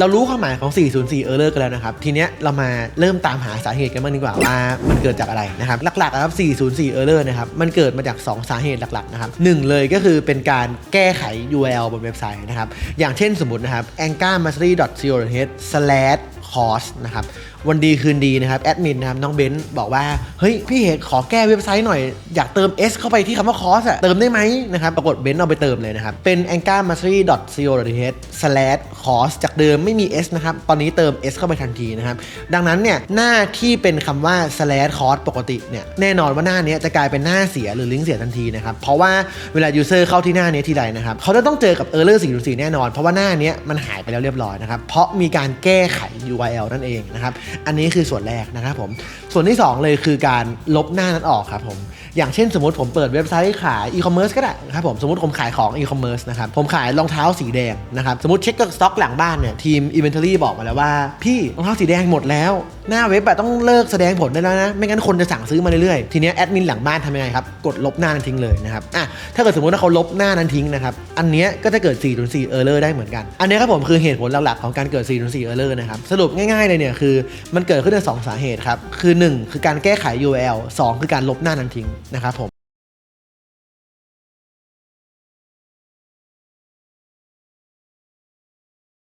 เรารู้ความหมายของ 404 error กันแล้วนะครับ ทีเนี้ยเรามาเริ่มตามหาสาเหตุกันบ้างดีกว่าว่ามันเกิดจากอะไรนะครับ หลักๆนะครับ 404 error นะครับ มันเกิดมาจาก 2 สาเหตุหลักๆนะครับหนึ่งเลยก็คือเป็นการแก้ไข URL บนเว็บไซต์นะครับ อย่างเช่นสมมตินะครับ anchormastery.co.th course นะครับวันดีคืนดีนะครับแอดมินนะครับน้องเบนซ์บอกว่าเฮ้ยพี่เอกขอแก้เว็บไซต์หน่อยอยากเติม S เข้าไปที่คำว่า course อะเติมได้ไหมนะครับปรากฏเบนซ์เอาไปเติมเลยนะครับเป็น anchormastery.co.th slash course จากเดิมไม่มี S นะครับตอนนี้เติม S เข้าไปทันทีนะครับดังนั้นเนี่ยหน้าที่เป็นคำว่า slash course ปกติเนี่ยแน่นอนว่าหน้านี้จะกลายเป็นหน้าเสียหรือลิงก์เสียทันทีนะครับเพราะว่าเวลา user เข้าที่หน้านี้ทีไรนะครับเขาจะต้องเจอกับ error 404แน่นอน เพราะว่าหน้านี้มันหายไปแล้วเรียบร้อยนะครับเพราะมีการแก้ไข URL นั่นเองนะครับ อันนี้คือส่วนแรกนะครับผม ส่วนที่ 2 เลยคือการลบหน้านั้นออกครับผม อย่างเช่นสมมติผมเปิดเว็บไซต์ขายอีคอมเมิร์ซก็ได้ครับผมสมมติผมขายของอีคอมเมิร์ซนะครับผมขายรองเท้าสีแดงนะครับสมมติเช็คกับสต็อกหลังบ้านเนี่ยทีม Inventory บอกมาแล้วว่า พี่รองเท้าสีแดงหมดแล้ว หน้าเว็บต้องเลิกแสดงผลได้แล้วนะ ไม่งั้นคนจะสั่งซื้อมาเรื่อยๆ ทีนี้แอดมินหลังบ้านทำยังไงครับ กดลบหน้านั้นทิ้งเลยนะครับอะถ้าเกิดสมมติว่าเขาลบหน้านั้นทิ้งนะครับอันนี้ก็จะเกิด404 error ได้เหมือนกัน อันนี้ครับผมคือเหตุผลหลักๆของการเกิด 4 4 error นะครับสรุปง่ายๆเลยเนี่ยคือมันเกิดขึ้นจากสองสาเหตุครับคือ 1 คือการแก้ไข URL 2 คือการลบหน้านั้นทิ้งนะครับผม